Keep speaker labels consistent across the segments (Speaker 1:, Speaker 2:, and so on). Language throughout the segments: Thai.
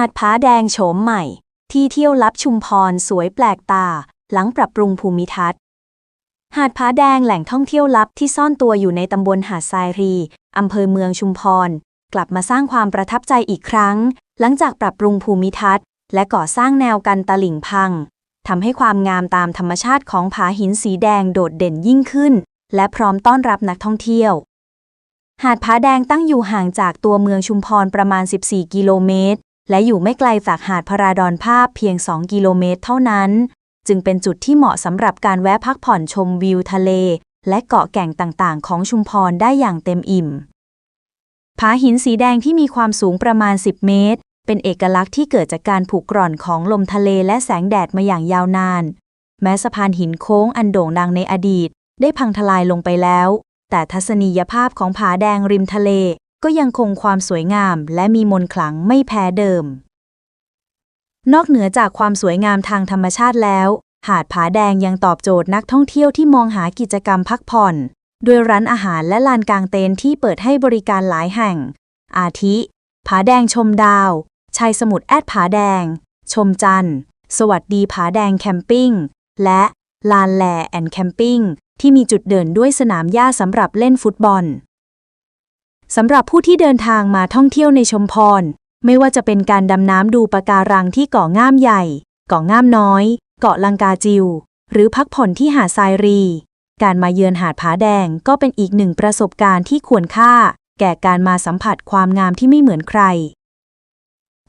Speaker 1: หาดผาแดงโฉมใหม่ ที่เที่ยวลับชุมพรสวยแปลกตา หลังปรับปรุงภูมิทัศน์ หาดผาแดงแหล่งท่องเที่ยวลับที่ซ่อนตัวอยู่ในตำบลหาดทรายรีอำเภอเมืองชุมพร กลับมาสร้างความประทับใจอีกครั้ง หลังจากปรับปรุงภูมิทัศน์ และก่อสร้างแนวกันตลิ่งพังทำให้ความงามตามธรรมชาติของผาหินสีแดงโดดเด่นยิ่งขึ้น และพร้อมต้อนรับนักท่องเที่ยวหาดผาแดงตั้งอยู่ห่างจากตัวเมืองชุมพรประมาณ 14 กิโลเมตร และอยู่ไม่ไกลจากหาดพระราดอนภาพเพียง 2 กิโลเมตรเท่านั้น จึงเป็นจุดที่เหมาะสำหรับการแวะพักผ่อนชมวิวทะเล และเกาะแก่งต่างๆ ของชุมพรได้อย่างเต็มอิ่ม ผาหินสีแดงที่มีความสูงประมาณ 10 เมตร เป็นเอกลักษณ์ที่เกิดจากการผูกกร่อนของลมทะเลและแสงแดดมาอย่างยาวนาน แม้สะพานหินโค้งอันโด่งดังในอดีต ได้พังทลายลงไปแล้ว แต่ทัศนียภาพของผาแดงริมทะเล ก็ยังคงความสวยงามและมีมนต์ขลังไม่แพ้เดิม นอกเหนือจากความสวยงามทางธรรมชาติแล้ว หาดผาแดงยังตอบโจทย์นักท่องเที่ยวที่มองหากิจกรรมพักผ่อน ด้วยร้านอาหารและลานกลางเต็นท์ที่เปิดให้บริการหลายแห่ง อาทิ ผาแดงชมดาวชัยสมุทรแอดผาแดง ชมจันทร์ สวัสดีผาแดงแคมปิ้ง และลานแลแอนด์แคมปิ้งที่มีจุดเด่นด้วยสนามหญ้าสำหรับเล่นฟุตบอล สำหรับผู้ที่เดินทางมาท่องเที่ยวในชมพร ไม่ว่าจะเป็นการดำน้ำดูปะการังที่เกาะง่ามใหญ่ เกาะง่ามน้อย เกาะลังกาจิว หรือพักผ่อนที่หาดทรายรี การมาเยือนหาดผาแดงก็เป็นอีกหนึ่งประสบการณ์ที่ควรค่า แก่การมาสัมผัสความงามที่ไม่เหมือนใคร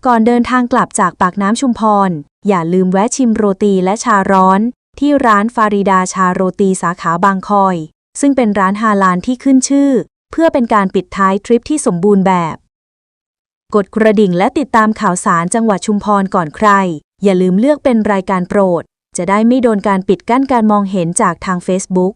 Speaker 1: ก่อนเดินทางกลับจากปากน้ำชุมพร อย่าลืมแวะชิมโรตีและชาร้อน ที่ร้านฟาริดาชาโรตีสาขาบางคอย ซึ่งเป็นร้านฮาลาลที่ขึ้นชื่อ เพื่อเป็นการปิดท้ายทริปที่สมบูรณ์แบบ กดกระดิ่งและติดตามข่าวสารจังหวัดชุมพรก่อนใคร อย่าลืมเลือกเป็นรายการโปรด จะได้ไม่โดนการปิดกั้นการมองเห็นจากทาง Facebook